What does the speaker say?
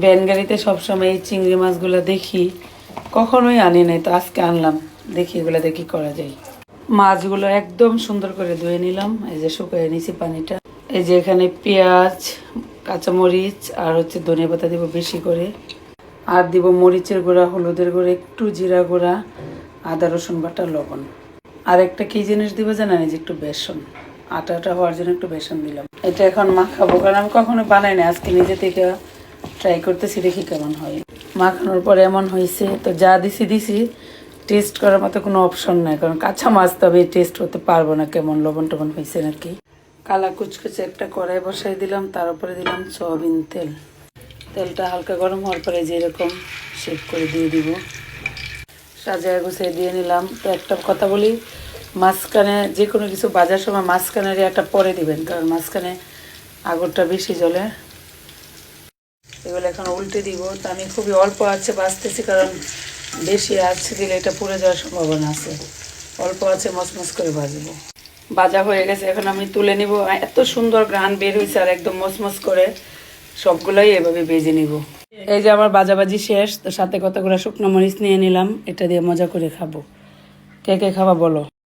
Van গাড়িতে সবসময় এই চিংড়ি মাছগুলো দেখি। কখনোই আনি নাই, তো আজকে আনলাম। দেখি এগুলো দেখি করা যায়। মাছগুলো একদম সুন্দর করে ধুয়ে নিলাম। এই যে শুকিয়ে নিছি পানিটা। এই যে এখানে পেঁয়াজ, কাঁচামরিচ আর হচ্ছে ধনিয়া পাতা দিব বেশি করে। আর দিব মরিচের গুঁড়া, হলুদের গুঁড়া, একটু জিরা গুঁড়া, আদা, রসুন বাটা, লবণ। আর একটা কি জিনিস দিব জানেন? যে একটু বেসন। আটা আটা হওয়ার জন্য একটু বেসন দিলাম। এটা এখন মাখাবো, কারণ আমি কখনো বানাই না আজকে নিজে থেকে ট্রাই করতেছি দেখি কেমন হয়। মাখানোর পরে এমন হয়েছে, তো যা দিছি দিছি টেস্ট করার মতো কোনো অপশন নাই, কারণ কাঁচা মাছ তো টেস্ট করতে পারব না, কেমন লবণ টবণ হয়েছে নাকি। কালা কুচকুচে একটা কড়াই বসাই দিলাম, তার উপরে দিলাম সয়াবিন তেল। তেলটা হালকা গরম হওয়ার পরে যেরকম শেপ করে দিয়ে দিব। সাজায় গুছিয়ে দিয়ে নিলাম। তো একটা কথা বলি, মাঝখানে যে কোনো কিছু বাজার সময় মাঝখানের একটা পরে দিবেন, কারণ মাঝখানে আগরটা বেশি জ্বলে। এগুলো এখন উল্টে দিব। তো আমি খুবই অল্প আছে, বাঁচতেছি কারণ বেশি আছে দিলে এটা পুড়ে যাওয়ার সম্ভাবনা আছে। অল্প আছে, মচমচ করে ভাজবো। ভাজা হয়ে গেছে, এখন আমি তুলে নিব। এত সুন্দর গ্রান বের হয়েছে আর একদম মচমচ করে সবগুলোই এভাবে বেজে নিব। এই যে আমার বাজাবাজি শেষ, তো সাথে কতগুলো শুকনো মরিচ নিয়ে নিলাম, এটা দিয়ে মজা করে খাব। কে কে খাবা বলো।